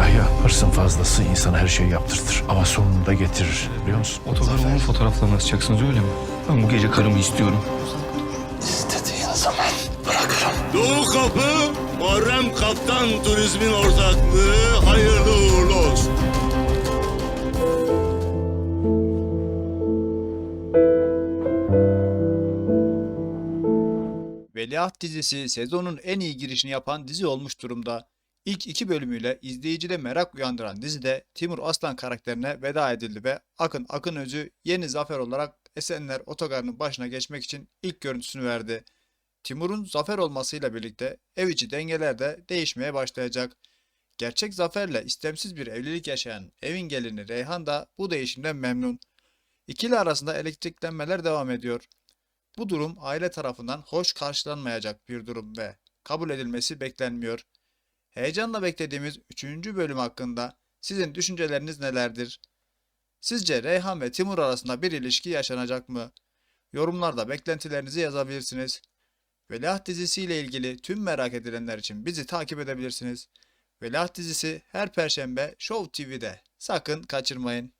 Yahya hırsın fazlası insana her şeyi yaptırtır. Ama sonunda getirir biliyor musun? Otogarımın fotoğraflarını asacaksınız öyle mi? Ben bu gece karımı istiyorum. İstediğin zaman bırakırım. Doğu Kapı, Muharrem Kaptan Turizm'in ortaklığı hayırlı uğurlu olsun. Veliaht dizisi sezonun en iyi girişini yapan dizi olmuş durumda. İlk iki bölümüyle izleyicide merak uyandıran dizide Timur Aslan karakterine veda edildi ve Akın Akınözü yeni zafer olarak Esenler Otogarı'nın başına geçmek için ilk görüntüsünü verdi. Timur'un zafer olmasıyla birlikte ev içi dengeler de değişmeye başlayacak. Gerçek zaferle istemsiz bir evlilik yaşayan evin gelini Reyhan da bu değişimden memnun. İkili arasında elektriklenmeler devam ediyor. Bu durum aile tarafından hoş karşılanmayacak bir durum ve kabul edilmesi beklenmiyor. Heyecanla beklediğimiz 3. bölüm hakkında sizin düşünceleriniz nelerdir? Sizce Reyhan ve Timur arasında bir ilişki yaşanacak mı? Yorumlarda beklentilerinizi yazabilirsiniz. Veliaht dizisiyle ilgili tüm merak edilenler için bizi takip edebilirsiniz. Veliaht dizisi her perşembe Show TV'de. Sakın kaçırmayın.